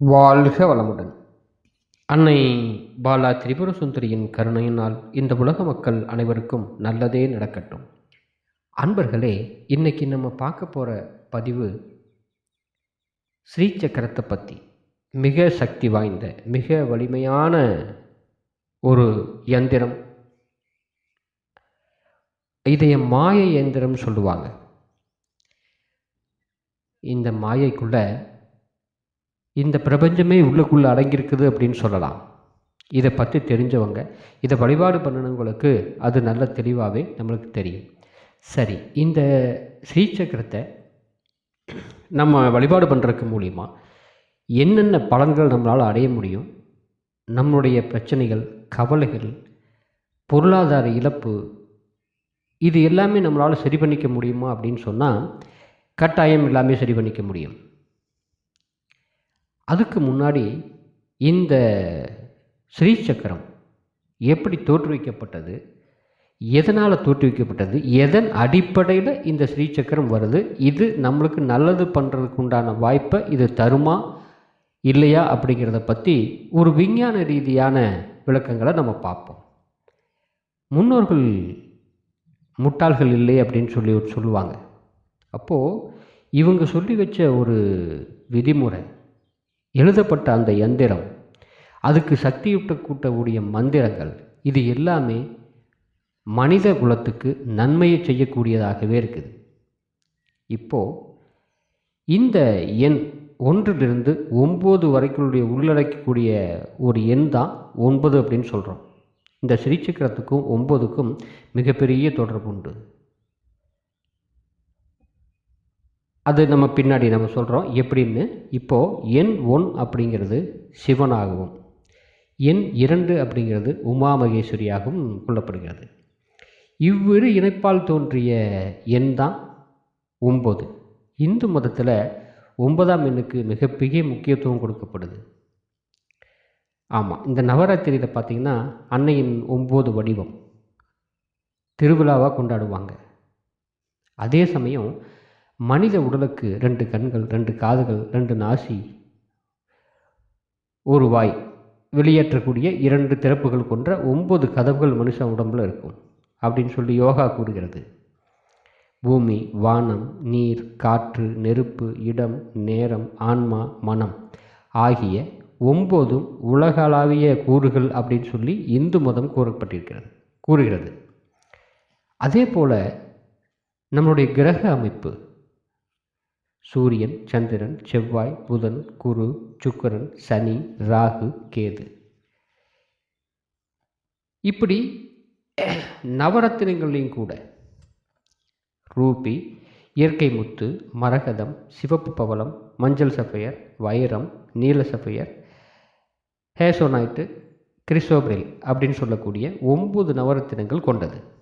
வாழ்க வளமுடன். அன்னை பாலா திரிபுர சுந்தரியின் கருணையினால் இந்த உலக மக்கள் அனைவருக்கும் நல்லதே நடக்கட்டும். அன்பர்களே இன்னைக்கு நம்ம பார்க்க போகிற பதிவு ஸ்ரீ சக்கரத்தை பற்றி மிக சக்தி வாய்ந்த மிக வலிமையான ஒரு இயந்திரம் இதைய மாய இயந்திரம் சொல்லுவாங்க. இந்த மாயைக்குள்ள இந்த பிரபஞ்சமே உள்ளுக்குள்ளே அடங்கியிருக்குது அப்படின்னு சொல்லலாம். இதை பற்றி தெரிஞ்சவங்க இதை வழிபாடு பண்ணணுங்களுக்கு அது நல்ல தெளிவாகவே நம்மளுக்கு தெரியும். சரி இந்த ஸ்ரீசக்கரத்தை நம்ம வழிபாடு பண்ணுறதுக்கு மூலிமா என்னென்ன பலன்கள் நம்மளால் அடைய முடியும் நம்மளுடைய பிரச்சனைகள் கவலைகள் பொருளாதார இழப்பு இது எல்லாமே நம்மளால் சரி பண்ணிக்க முடியுமா அப்படின்னு சொன்னால் கட்டாயம் எல்லாமே சரி பண்ணிக்க முடியும். அதுக்கு முன்னாடி இந்த ஸ்ரீ சக்கரம் எப்படி தோற்றுவிக்கப்பட்டது? எதனால் தோற்றுவிக்கப்பட்டது? எதன் அடிப்படையில் இந்த ஸ்ரீ சக்கரம் வருது? இது நம்மளுக்கு நல்லது பண்ணுறதுக்கு உண்டான வாய்ப்பை இது தருமா? இல்லையா? அப்படிங்கிறத பற்றி ஒரு விஞ்ஞான ரீதியான விளக்கங்களை நம்ம பார்ப்போம். முன்னோர்கள் முட்டாள்கள் இல்லை அப்படின்னு சொல்லி சொல்லுவாங்க. அப்போது இவங்க சொல்லி வச்ச ஒரு விதிமுறை எழுதப்பட்ட அந்த எந்திரம் அதுக்கு சக்தியூட்ட கூட்டக்கூடிய மந்திரங்கள் இது எல்லாமே மனித குலத்துக்கு நன்மையை செய்யக்கூடியதாகவே இருக்குது. இப்போது இந்த எண் ஒன்றிலிருந்து ஒம்பது வரைக்குள்ளுடைய உள்ளடக்கக்கூடிய ஒரு எண் தான் ஒன்பது அப்படின்னு சொல்கிறோம் இந்த ஸ்ரீசக்கரத்துக்கும் ஒம்பதுக்கும் மிகப்பெரிய தொடர்பு உண்டு. அது நம்ம பின்னாடி நம்ம சொல்கிறோம் எப்படின்னு? இப்போது எண் ஒன் அப்படிங்கிறது சிவனாகவும் எண் இரண்டு அப்படிங்கிறது உமா மகேஸ்வரியாகவும் கொள்ளப்படுகிறது. இவ்விரு இணைப்பால் தோன்றிய எண் தான் ஒம்பது. இந்து மதத்தில் ஒன்பதாம் எண்ணுக்கு மிகப்பெரிய முக்கியத்துவம் கொடுக்கப்படுது. ஆமாம் இந்த நவராத்திரியில் பார்த்திங்கன்னா அன்னையின் ஒம்பது வடிவம் திருவிழாவாக கொண்டாடுவாங்க. அதே சமயம் மனித உடலுக்கு ரெண்டு கண்கள் ரெண்டு காதுகள் ரெண்டு நாசி ஒரு வாய். வெளியேற்றக்கூடிய இரண்டு திறப்புகள் கொண்ட ஒம்பது கதவுகள் மனுஷன் உடம்பில் இருக்கும் அப்படின்னு சொல்லி யோகா கூறுகிறது. பூமி வானம் நீர் காற்று நெருப்பு இடம் நேரம் ஆன்மா மனம் ஆகிய ஒம்போதும் உலகளாவிய கூறுகள் அப்படின்னு சொல்லி இந்து மதம் கூறப்பட்டிருக்கிறது கூறுகிறது. அதே போல் நம்மளுடைய கிரக அமைப்பு சூரியன் சந்திரன் செவ்வாய் புதன் குரு சுக்கரன் சனி ராகு கேது. இப்படி நவரத்தினங்களையும் கூட ரூபி இயற்கை முத்து மரகதம் சிவப்பு பவளம் மஞ்சள் சஃபையர் வைரம் நீல சஃபையர் ஹேசோனைட்டு கிறிஸ்டோபிரில் அப்படின்னு சொல்லக்கூடிய ஒம்பது நவரத்தினங்கள் கொண்டது.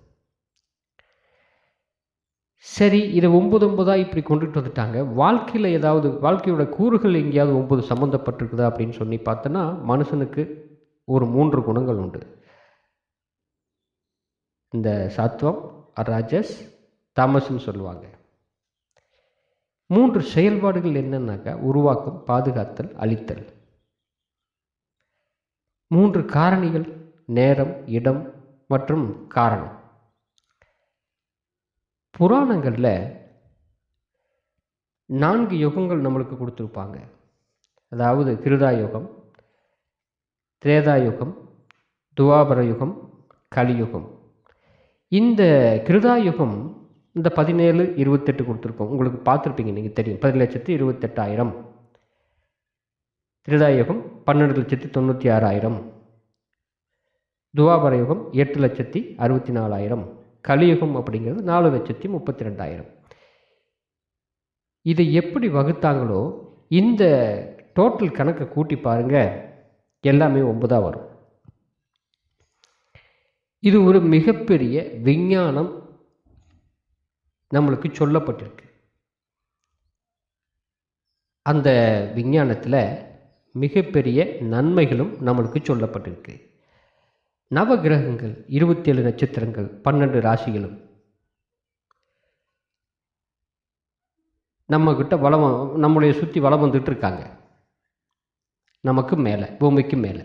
சரி இதை ஒம்பது ஒம்பதாக இப்படி கொண்டுட்டு வந்துட்டாங்க. வாழ்க்கையில் ஏதாவது வாழ்க்கையோட கூறுகள் எங்கேயாவது ஒம்பது சம்மந்தப்பட்டிருக்குதா அப்படின்னு சொல்லி பார்த்தோன்னா மனுஷனுக்கு ஒரு மூன்று குணங்கள் உண்டு. இந்த சத்வம் ராஜஸ் தாமஸ்ன்னு சொல்லுவாங்க. மூன்று செயல்பாடுகள் என்னன்னாக்கா உருவாக்கம் பாதுகாத்தல் அழித்தல். மூன்று காரணிகள் நேரம் இடம் மற்றும் காரணம். புராணங்களில் நான்கு யுகங்கள் நம்மளுக்கு கொடுத்துருப்பாங்க. அதாவது கிருதா யுகம் திரேதா யுகம் துவாபர யுகம் கலியுகம். இந்த கிருதா யுகம் இந்த பதினேழு இருபத்தெட்டு கொடுத்துருக்கோம். உங்களுக்கு பார்த்துருப்பீங்க நீங்கள் தெரியும். பதி லட்சத்து இருபத்தெட்டாயிரம். திரேதா யுகம் பன்னெண்டு லட்சத்தி தொண்ணூற்றி ஆறாயிரம். துவாபர யுகம் எட்டு லட்சத்தி அறுபத்தி நாலாயிரம். கலியுகம் அப்படிங்கிறது நாலு லட்சத்தி முப்பத்தி ரெண்டாயிரம் இதை எப்படி வகுத்தாங்களோ இந்த டோட்டல் கணக்கை கூட்டி பாருங்கள் எல்லாமே ஒன்பதாக வரும். இது ஒரு மிகப்பெரிய விஞ்ஞானம் நம்மளுக்கு சொல்லப்பட்டிருக்கு. அந்த விஞ்ஞானத்தில் மிகப்பெரிய நன்மைகளும் நம்மளுக்கு சொல்லப்பட்டிருக்கு. நவ கிரகங்கள் இருபத்தி ஏழு நட்சத்திரங்கள் பன்னெண்டு ராசிகளும். நம்மக்கிட்ட வளம் நம்மளைய சுற்றி வளம் வந்துட்டு இருக்காங்க நமக்கு மேலே பூமிக்கு மேலே.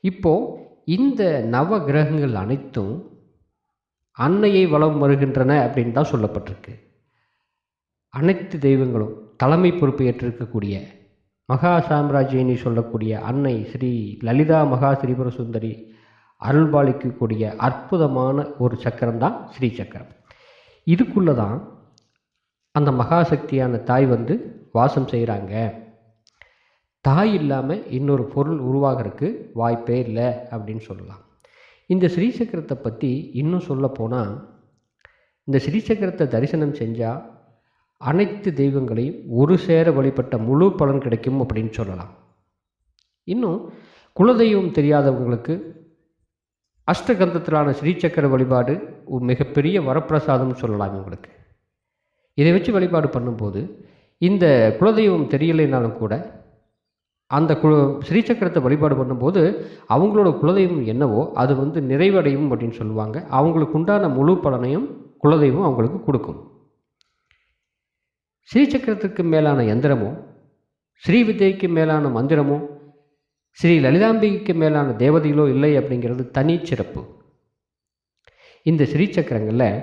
இப்போது இந்த நவ கிரகங்கள் அனைத்தும் அன்னையை வளம் வருகின்றன அப்படின்னு தான் சொல்லப்பட்டிருக்கு. அனைத்து தெய்வங்களும் தலைமை பொறுப்பு ஏற்றிருக்கக்கூடிய மகா சாம்ராஜ்யினி சொல்லக்கூடிய அன்னை ஸ்ரீ லலிதா மகா ஸ்ரீபுர சுந்தரி அருள்பாலிக்கக்கூடிய அற்புதமான ஒரு சக்கரம் தான் ஸ்ரீ சக்கரம் இதுக்குள்ளே தான் அந்த மகாசக்தியான தாய் வந்து வாசம் செய்கிறாங்க தாய் இல்லாமல் இன்னொரு பொருள் உருவாகிறதுக்கு வாய்ப்பே இல்லை அப்படின்னு சொல்லலாம். இந்த ஸ்ரீசக்கரத்தை பற்றி இன்னும் சொல்ல போனால் இந்த ஸ்ரீசக்கரத்தை தரிசனம் செஞ்சால் அனைத்து தெய்வங்களையும் ஒரு சேர வழிபட்ட முழு பலன் கிடைக்கும் அப்படின்னு சொல்லலாம். இன்னும் குலதெய்வம் தெரியாதவங்களுக்கு அஷ்டகந்தத்திலான ஸ்ரீசக்கர வழிபாடு ஒரு மிகப்பெரிய வரப்பிரசாதம்னு சொல்லலாம் உங்களுக்கு இதை வச்சு வழிபாடு பண்ணும்போது இந்த குலதெய்வம் தெரியலைனாலும் கூட அந்த குல ஸ்ரீசக்கரத்தை வழிபாடு பண்ணும்போது அவங்களோட குலதெய்வம் என்னவோ அது வந்து நிறைவடையும் அப்படின்னு சொல்லுவாங்க. அவங்களுக்கு உண்டான முழு பலனையும் குலதெய்வம் அவங்களுக்கு கொடுக்கும். ஸ்ரீசக்கரத்துக்கு மேலான எந்திரமோ ஸ்ரீ வித்யைக்கு மேலான மந்திரமோ ஸ்ரீ லலிதாம்பிகைக்கு மேலான தேவதைகளோ இல்லை அப்படிங்கிறது தனிச்சிறப்பு இந்த ஸ்ரீசக்கரங்களில்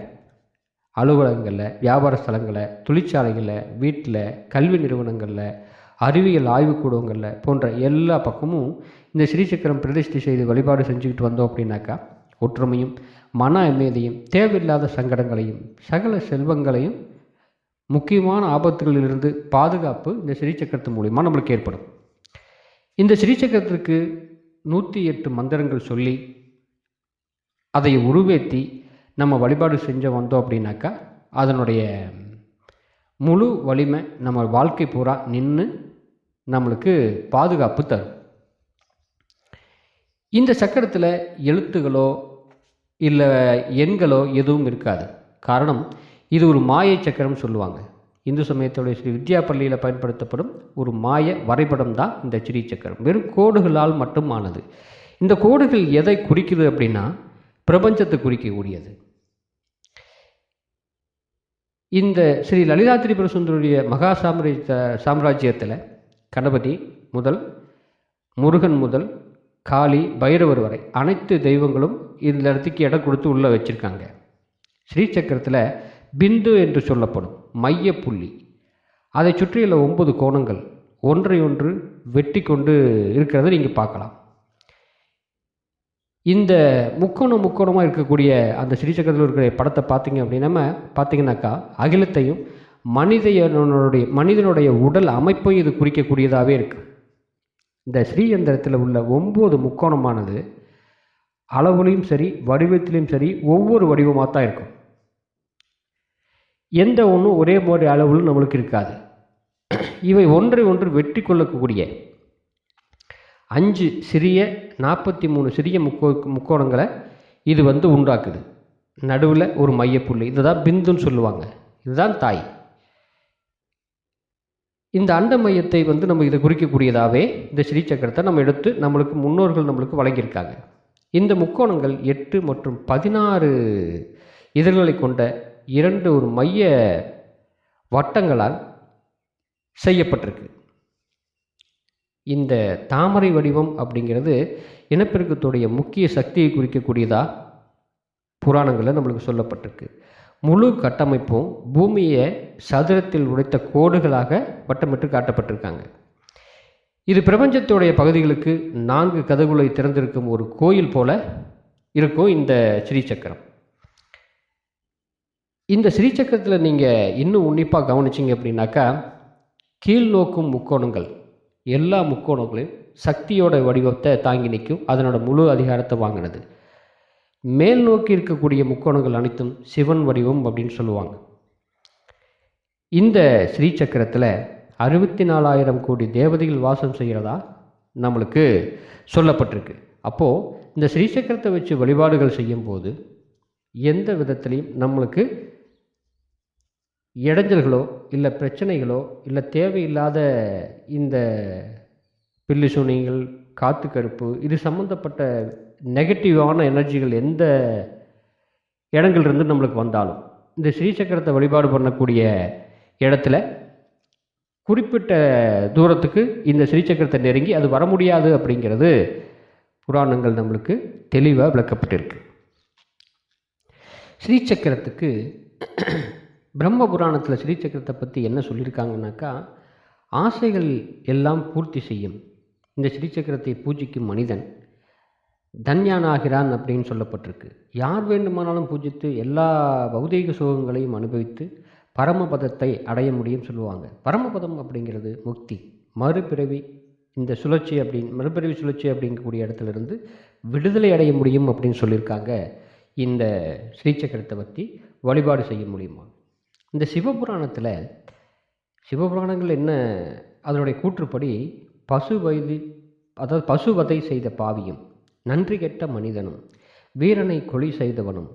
அலுவலகங்களில் வியாபார ஸ்தலங்களில் தொழிற்சாலைகளில் வீட்டில் கல்வி நிறுவனங்களில் அறிவியல் ஆய்வுக்கூடங்களில் போன்ற எல்லா பக்கமும் இந்த ஸ்ரீசக்கரம் பிரதிஷ்டை செய்து வழிபாடு செஞ்சுக்கிட்டு வந்தோம் அப்படின்னாக்கா ஒற்றுமையும் மன அமைதியும் தேவையில்லாத சங்கடங்களையும் சகல செல்வங்களையும் முக்கியமான ஆபத்துகளிலிருந்து பாதுகாப்பு இந்த ஸ்ரீசக்கரத்து மூலிமா நம்மளுக்கு ஏற்படும். இந்த ஸ்ரீசக்கரத்திற்கு நூற்றி எட்டு மந்திரங்கள் சொல்லி அதை உருவேற்றி நம்ம வழிபாடு செஞ்சு வந்தோம் அப்படின்னாக்கா அதனுடைய முழு வலிமை நம்ம வாழ்க்கை பூரா நின்று நம்மளுக்கு பாதுகாப்பு தரும். இந்த சக்கரத்தில் எழுத்துகளோ இல்லை எண்களோ எதுவும் இருக்காது. காரணம் இது ஒரு மாயை சக்கரம் சொல்லுவாங்க. இந்து சமயத்துடைய ஸ்ரீ வித்யா பள்ளியில் பயன்படுத்தப்படும் ஒரு மாய வரைபடம் தான் இந்த ஸ்ரீ சக்கரம் வெறும் கோடுகளால் மட்டும் ஆனது இந்த கோடுகள் எதை குறிக்குது அப்படின்னா பிரபஞ்சத்தை குறிக்கக்கூடியது. இந்த ஸ்ரீ லலிதா திரிபுர சுந்தருடைய மகா சாம்ராஜ்ய சாம்ராஜ்யத்தில் கணபதி முதல் முருகன் முதல் காளி பைரவர் வரை அனைத்து தெய்வங்களும் இந்த இடத்துக்கு இடம் கொடுத்து உள்ளே வச்சுருக்காங்க. ஸ்ரீசக்கரத்தில் பிந்து என்று சொல்லப்படும். மையப்புள்ளி. அதை சுற்றியுள்ள ஒன்பது கோணங்கள் ஒன்றை ஒன்று வெட்டி கொண்டு இருக்கிறத நீங்கள் பார்க்கலாம். இந்த முக்கோணம் முக்கோணமாக இருக்கக்கூடிய அந்த ஸ்ரீசக்கரத்தில் இருக்கிற படத்தை பார்த்தீங்க அப்படின்னா பார்த்தீங்கன்னாக்கா அகிலத்தையும் மனிதனுடைய மனிதனுடைய உடல் அமைப்பையும் இது குறிக்கக்கூடியதாகவே இருக்குது இந்த ஸ்ரீயந்திரத்தில் உள்ள ஒம்பது முக்கோணமானது அளவுலையும் சரி வடிவத்திலையும் சரி ஒவ்வொரு வடிவமாக தான் இருக்கும். எந்த ஒன்றும் ஒரே மாதிரி அளவில் நம்மளுக்கு இருக்காது. இவை ஒன்றை ஒன்று வெட்டி கொள்ளக்கூடிய அஞ்சு சிறிய நாற்பத்தி மூணு சிறிய முக்கோ முக்கோணங்களை இது வந்து உண்டாக்குது. நடுவில் ஒரு மையப்புள்ளி. இதுதான் பிந்துன்னு சொல்லுவாங்க. இதுதான் தாய். இந்த அண்ட மையத்தை வந்து நம்ம இதை குறிக்கக்கூடியதாகவே இந்த ஸ்ரீ சக்கரத்தை நம்ம எடுத்து நம்மளுக்கு முன்னோர்கள் நம்மளுக்கு வழங்கியிருக்காங்க. இந்த முக்கோணங்கள் எட்டு மற்றும் பதினாறு இதழ்களை கொண்ட இரண்டு ஒரு மைய வட்டங்களால் செய்யப்பட்டிருக்கு. இந்த தாமரை வடிவம் அப்படிங்கிறது இனப்பெருக்கத்துடைய முக்கிய சக்தியை குறிக்கக்கூடியதாக புராணங்களில் நம்மளுக்கு சொல்லப்பட்டிருக்கு. முழு கட்டமைப்பும் பூமியை சதுரத்தில் உடைத்த கோடுகளாக வட்டமிட்டு காட்டப்பட்டிருக்காங்க. இது பிரபஞ்சத்துடைய பகுதிகளுக்கு நான்கு கதவுகளை திறந்திருக்கும் ஒரு கோயில் போல இருக்கும் இந்த ஸ்ரீசக்கரம். இந்த ஸ்ரீசக்கரத்தில் நீங்கள் இன்னும் உன்னிப்பாக கவனிச்சிங்க அப்படின்னாக்கா கீழ் நோக்கும் முக்கோணங்கள் எல்லா முக்கோணங்களையும் சக்தியோட வடிவத்தை தாங்கி நிற்கும் அதனோட முழு அதிகாரத்தை வாங்கினது. மேல் நோக்கி இருக்கக்கூடிய முக்கோணங்கள் அனைத்தும் சிவன் வடிவம் அப்படின்னு சொல்லுவாங்க. இந்த ஸ்ரீசக்கரத்தில் அறுபத்தி நாலாயிரம் கோடி தேவதைகள் வாசம் செய்கிறதா நம்மளுக்கு சொல்லப்பட்டிருக்கு. அப்போது இந்த ஸ்ரீசக்கரத்தை வச்சு வழிபாடுகள் செய்யும்போது எந்த விதத்துலேயும் நம்மளுக்கு இடைஞ்சல்களோ இல்லை பிரச்சனைகளோ இல்லை தேவையில்லாத இந்த பில்லி சூனியங்கள் காற்று கருப்பு இது சம்மந்தப்பட்ட நெகட்டிவான எனர்ஜிகள் எந்த இடங்கள்லேருந்து நம்மளுக்கு வந்தாலும் இந்த ஸ்ரீசக்கரத்தை வழிபாடு பண்ணக்கூடிய இடத்துல குறிப்பிட்ட தூரத்துக்கு இந்த ஸ்ரீசக்கரத்தை நெருங்கி அது வர முடியாது அப்படிங்கிறது புராணங்கள் நம்மளுக்கு தெளிவாக விளக்கப்பட்டிருக்கு. ஸ்ரீசக்கரத்துக்கு பிரம்ம புராணத்தில் ஸ்ரீசக்கரத்தை பற்றி என்ன சொல்லியிருக்காங்கனாக்கா ஆசைகள் எல்லாம் பூர்த்தி செய்யும். இந்த ஸ்ரீசக்கரத்தை பூஜிக்கும் மனிதன் தன்யானாகிறான் அப்படின்னு சொல்லப்பட்டிருக்கு. யார் வேண்டுமானாலும் பூஜித்து எல்லா பௌதீக சுகங்களையும் அனுபவித்து பரமபதத்தை அடைய முடியும் சொல்லுவாங்க. பரமபதம் அப்படிங்கிறது முக்தி. மறுபிறவி இந்த சுழற்சி அப்படின்னு மறுபிறவி சுழற்சி அப்படிங்கக்கூடிய இடத்துலேருந்து விடுதலை அடைய முடியும் அப்படின்னு சொல்லியிருக்காங்க இந்த ஸ்ரீசக்கரத்தை பற்றி வழிபாடு செய்ய முடியுமா? இந்த சிவபுராணத்தில் சிவபுராணங்கள் என்ன அதனுடைய கூற்றுப்படி பசு வயது அதாவது பசுவதை செய்த பாவியும் நன்றி கெட்ட மனிதனும் வீரனை கொலை செய்தவனும்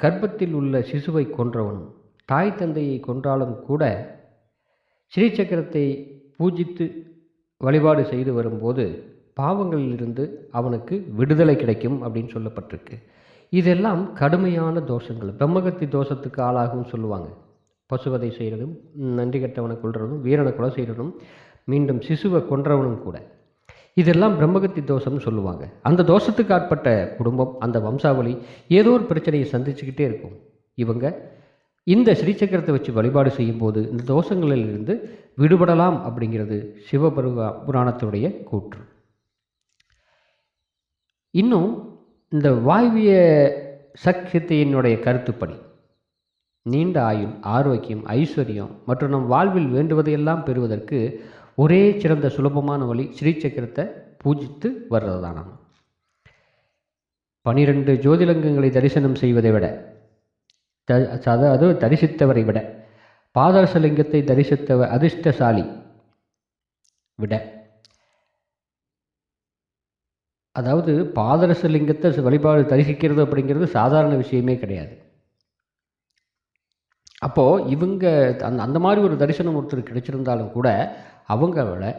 கர்ப்பத்தில் உள்ள சிசுவை கொன்றவனும் தாய் தந்தையை கொன்றாலும் கூட ஸ்ரீசக்கரத்தை பூஜித்து வழிபாடு செய்து வரும்போது பாவங்களிலிருந்து அவனுக்கு விடுதலை கிடைக்கும் அப்படின்னு சொல்லப்பட்டிருக்கு. இதெல்லாம் கடுமையான தோஷங்கள். பிரம்மகத்தி தோஷத்துக்கு ஆளாகவும் சொல்லுவாங்க. பசுவதை செய்கிறதும் நன்றி கெட்டவனை கொள்றதும் வீரனை கொலை செய்கிறதும் மீண்டும் சிசுவை கொன்றவனும் கூட. இதெல்லாம் பிரம்மகத்தி தோஷம்னு சொல்லுவாங்க. அந்த தோஷத்துக்கு ஆட்பட்ட குடும்பம் அந்த வம்சாவளி ஏதோ ஒரு பிரச்சனையை சந்திச்சுக்கிட்டே இருக்கும். இவங்க இந்த ஸ்ரீசக்கரத்தை வச்சு வழிபாடு செய்யும்போது இந்த தோஷங்களிலிருந்து விடுபடலாம் அப்படிங்கிறது சிவபருவ புராணத்துடைய கூற்று. இன்னும் இந்த வாய்விய சக்தியினுடைய கருத்துப்படி நீண்ட ஆயுள் ஆரோக்கியம் ஐஸ்வர்யம் மற்றும் நம் வாழ்வில் வேண்டுவதையெல்லாம் பெறுவதற்கு ஒரே சிறந்த சுலபமான வழி ஸ்ரீசக்கரத்தை பூஜித்து வர்றதுதானாம். பனிரெண்டு ஜோதிலங்கங்களை தரிசனம் செய்வதை விட த அதாவது தரிசித்தவரை விட பாதரசலிங்கத்தை தரிசித்தவர் அதிர்ஷ்டசாலி விட அதாவது பாதரசலிங்கத்தை வழிபாடு தரிசிக்கிறது அப்படிங்கிறது சாதாரண விஷயமே கிடையாது. அப்போது இவங்க அந்த அந்த மாதிரி ஒரு தரிசனம் ஒருத்தர் கிடைச்சிருந்தாலும் கூட அவங்கள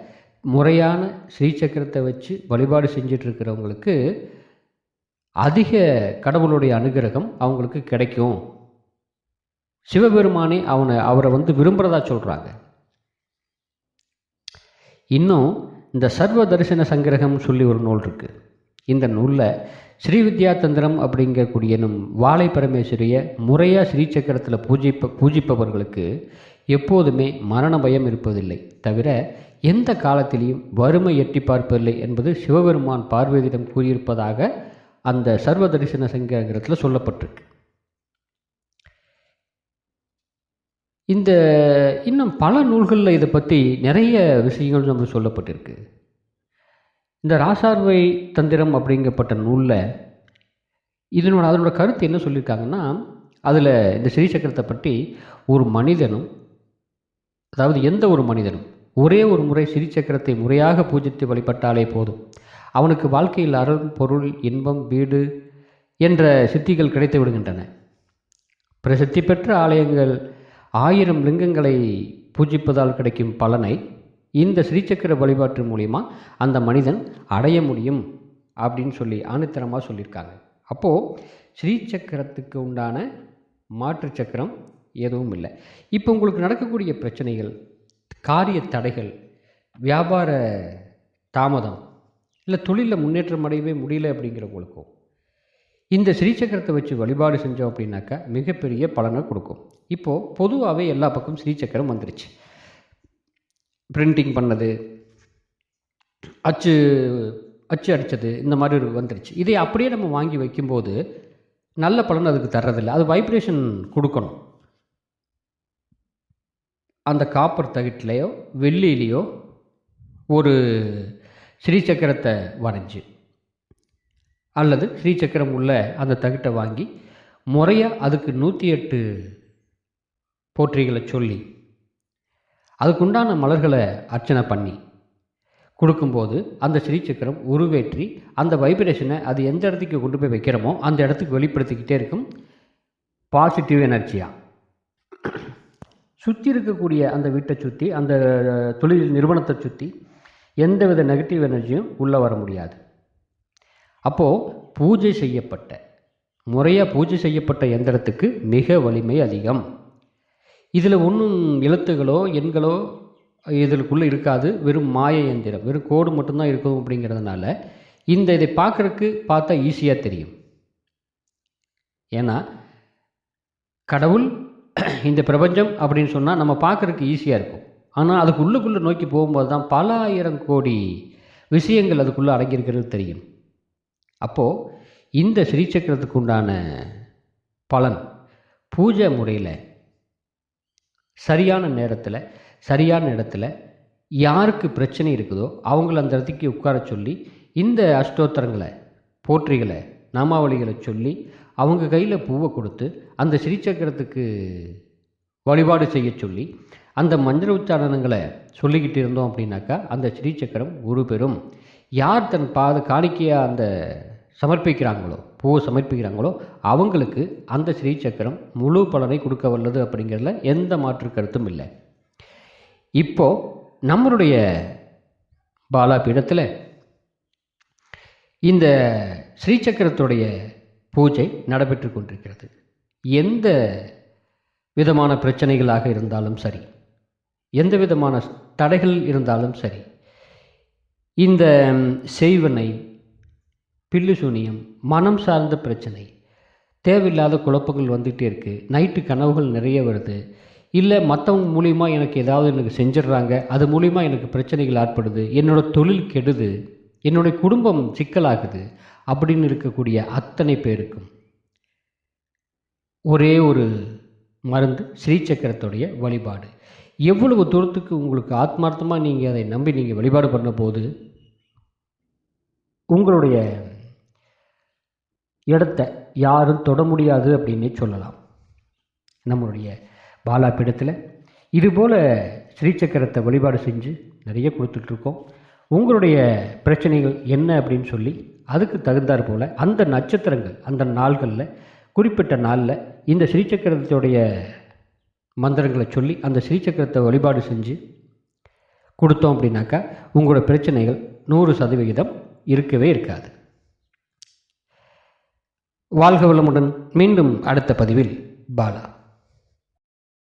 முறையான ஸ்ரீசக்கரத்தை வச்சு வழிபாடு செஞ்சிட்ருக்கிறவங்களுக்கு அதிக கடவுளுடைய அனுகிரகம் அவங்களுக்கு கிடைக்கும். சிவபெருமானே அவனை அவரை வந்து விரும்புகிறதா சொல்கிறாங்க இன்னும் இந்த சர்வ தரிசன சங்கிரகம் சொல்லி ஒரு நூல் இருக்குது இந்த நூலில் ஸ்ரீ வித்யா தந்திரம் அப்படிங்கக்கூடிய நம் வாழை பரமேஸ்வரியை முறையாக ஸ்ரீ சக்கரத்தில் பூஜிப்ப பூஜிப்பவர்களுக்கு எப்போதுமே மரண பயம் இருப்பதில்லை. தவிர எந்த காலத்திலையும் வறுமை எட்டி பார்ப்பதில்லை என்பது சிவபெருமான் பார்வதியிடம் கூறியிருப்பதாக அந்த சர்வ தரிசன சங்கிரகத்தில் சொல்லப்பட்டிருக்கு. இந்த இன்னும் பல நூல்களில் இதை பற்றி நிறைய விஷயங்கள் நம்ம சொல்லப்பட்டிருக்கு. இந்த ராசார்வை தந்திரம் அப்படிங்கப்பட்ட நூலில் இதனோட அதனோட கருத்து என்ன சொல்லியிருக்காங்கன்னா அதில் இந்த ஸ்ரீசக்கரத்தை பற்றி ஒரு மனிதனும் அதாவது எந்த ஒரு மனிதனும் ஒரே ஒரு முறை ஸ்ரீசக்கரத்தை முறையாக பூஜித்து வழிபட்டாலே போதும். அவனுக்கு வாழ்க்கையில் அருள் பொருள் இன்பம் வீடு என்ற சித்திகள் கிடைத்து விடுகின்றன. பிரசித்தி பெற்ற ஆலயங்கள் ஆயிரம் லிங்கங்களை பூஜிப்பதால் கிடைக்கும் பலனை இந்த ஸ்ரீசக்கர வழிபாட்டு மூலிமா அந்த மனிதன் அடைய முடியும் அப்படின்னு சொல்லி ஆணித்தரமாக சொல்லியிருக்காங்க. அப்போது ஸ்ரீசக்கரத்துக்கு உண்டான மாற்று சக்கரம் எதுவும் இல்லை. இப்போ உங்களுக்கு நடக்கக்கூடிய பிரச்சனைகள் காரிய தடைகள் வியாபார தாமதம் இல்லை தொழிலில் முன்னேற்றம் அடையவே முடியல அப்படிங்கிறவங்களுக்கும் இந்த ஸ்ரீசக்கரத்தை வச்சு வழிபாடு செஞ்சோம் அப்படின்னாக்கா மிகப்பெரிய பலனை கொடுக்கும். இப்போது பொதுவாகவே எல்லா பக்கமும் ஸ்ரீசக்கரம் வந்துருச்சு. பிரிண்டிங் பண்ணது அச்சு அச்சு அடித்தது இந்த மாதிரி ஒரு வந்துருச்சு. இதை அப்படியே நம்ம வாங்கி வைக்கும்போது நல்ல பலன் அதுக்கு தர்றதில்லை. அது வைப்ரேஷன் கொடுக்கணும். அந்த காப்பர் தகிட்டிலையோ வெள்ளியிலையோ ஒரு ஸ்ரீசக்கரத்தை வரைஞ்சி அல்லது ஸ்ரீசக்கரம் உள்ள அந்த தகிட்டை வாங்கி முறையாக அதுக்கு நூற்றி எட்டு போற்றிகளை சொல்லி அதுக்குண்டான மலர்களை அர்ச்சனை பண்ணி கொடுக்கும்போது அந்த ஸ்ரீசக்கரம் உருவேற்றி அந்த வைப்ரேஷனை அது எந்த இடத்துக்கு கொண்டு போய் வைக்கிறோமோ அந்த இடத்துக்கு வெளிப்படுத்திக்கிட்டே இருக்கும் பாசிட்டிவ் எனர்ஜியாக சுற்றி இருக்கக்கூடிய அந்த வீட்டை சுற்றி அந்த தொழில் நிறுவனத்தை சுற்றி எந்தவித நெகட்டிவ் எனர்ஜியும் உள்ளே வர முடியாது. அப்போது பூஜை செய்யப்பட்ட முறையாக பூஜை செய்யப்பட்ட எந்திரத்துக்கு மிக வலிமை அதிகம். இதில் ஒன்றும் எழுத்துகளோ எண்களோ இதற்குள்ளே இருக்காது. வெறும் மாய இயந்திரம் வெறும் கோடு மட்டும்தான் இருக்கும் அப்படிங்கிறதுனால இந்த இதை பார்க்குறக்கு பார்த்தா ஈஸியாக தெரியும். ஏன்னா கடவுள் இந்த பிரபஞ்சம் அப்படின்னு சொன்னால் நம்ம பார்க்குறதுக்கு ஈஸியாக இருக்கும். ஆனால் அதுக்கு உள்ளுக்குள்ளே நோக்கி போகும்போது தான் பல ஆயிரம் கோடி விஷயங்கள் அதுக்குள்ளே அடங்கியிருக்கிறது தெரியும். அப்போது இந்த ஸ்ரீசக்கரத்துக்கு உண்டான பலன் பூஜை முறையில் சரியான நேரத்தில் சரியான இடத்துல யாருக்கு பிரச்சனை இருக்குதோ அவங்கள அந்த இடத்துக்கு உட்கார சொல்லி இந்த அஷ்டோத்தரங்களை போற்றிகளை நாமாவளிகளை சொல்லி அவங்க கையில் பூவை கொடுத்து அந்த ஸ்ரீசக்கரத்துக்கு வழிபாடு செய்ய சொல்லி அந்த மந்திர உச்சாரணங்களை சொல்லிக்கிட்டு இருந்தோம் அப்படின்னாக்கா அந்த ஸ்ரீசக்கரம் உருபெறும் பெறும் யார் தன் பாத காணிக்கையாக அந்த சமர்ப்பிக்கிறாங்களோ பூவை சமர்ப்பிக்கிறாங்களோ அவங்களுக்கு அந்த ஸ்ரீசக்கரம் முழு பலனை கொடுக்க வல்லது அப்படிங்கிறதுல எந்த மாற்று கருத்தும் இல்லை. இப்போது நம்மளுடைய பாலா பீடத்தில் இந்த ஸ்ரீசக்கரத்துடைய பூஜை நடைபெற்று கொண்டிருக்கிறது. எந்த விதமான பிரச்சனைகளாக இருந்தாலும் சரி எந்த விதமான தடைகள் இருந்தாலும் சரி இந்த செய்வனை பில்லு சூனியம் மனம் சார்ந்த பிரச்சனை தேவையில்லாத குழப்பங்கள் வந்துகிட்டே இருக்குது நைட்டு கனவுகள் நிறைய வருது. இல்லை மற்றவங்க மூலிமா எனக்கு ஏதாவது எனக்கு செஞ்சிடுறாங்க. அது மூலிமா எனக்கு பிரச்சனைகள் ஏற்படுது. என்னோடய தொழில் கெடுது. என்னுடைய குடும்பம் சிக்கலாகுது. அப்படின்னு இருக்கக்கூடிய அத்தனை பேருக்கும் ஒரே ஒரு மருந்து ஸ்ரீசக்கரத்துடைய வழிபாடு. எவ்வளவு தூரத்துக்கு உங்களுக்கு ஆத்மார்த்தமாக நீங்கள் அதை நம்பி நீங்கள் வழிபாடு பண்ண போது உங்களுடைய இடத்த யாரும் தொட முடியாது அப்படின்னே சொல்லலாம். நம்மளுடைய பாலாப்பீடத்தில் இதுபோல் ஸ்ரீசக்கரத்தை வழிபாடு செஞ்சு நிறைய கொடுத்துட்ருக்கோம் உங்களுடைய பிரச்சனைகள் என்ன அப்படின்னு சொல்லி அதுக்கு தகுந்தாற் போல் அந்த நட்சத்திரங்கள் அந்த நாள்களில் குறிப்பிட்ட நாளில் இந்த ஸ்ரீசக்கரத்துடைய மந்திரங்களை சொல்லி அந்த ஸ்ரீசக்கரத்தை வழிபாடு செஞ்சு கொடுத்தோம் அப்படின்னாக்கா உங்களோட பிரச்சனைகள் நூறு சதவிகிதம் இருக்கவே இருக்காது. வாழ்க வளமுடன் மீண்டும் அடுத்த பதிவில் பாலா.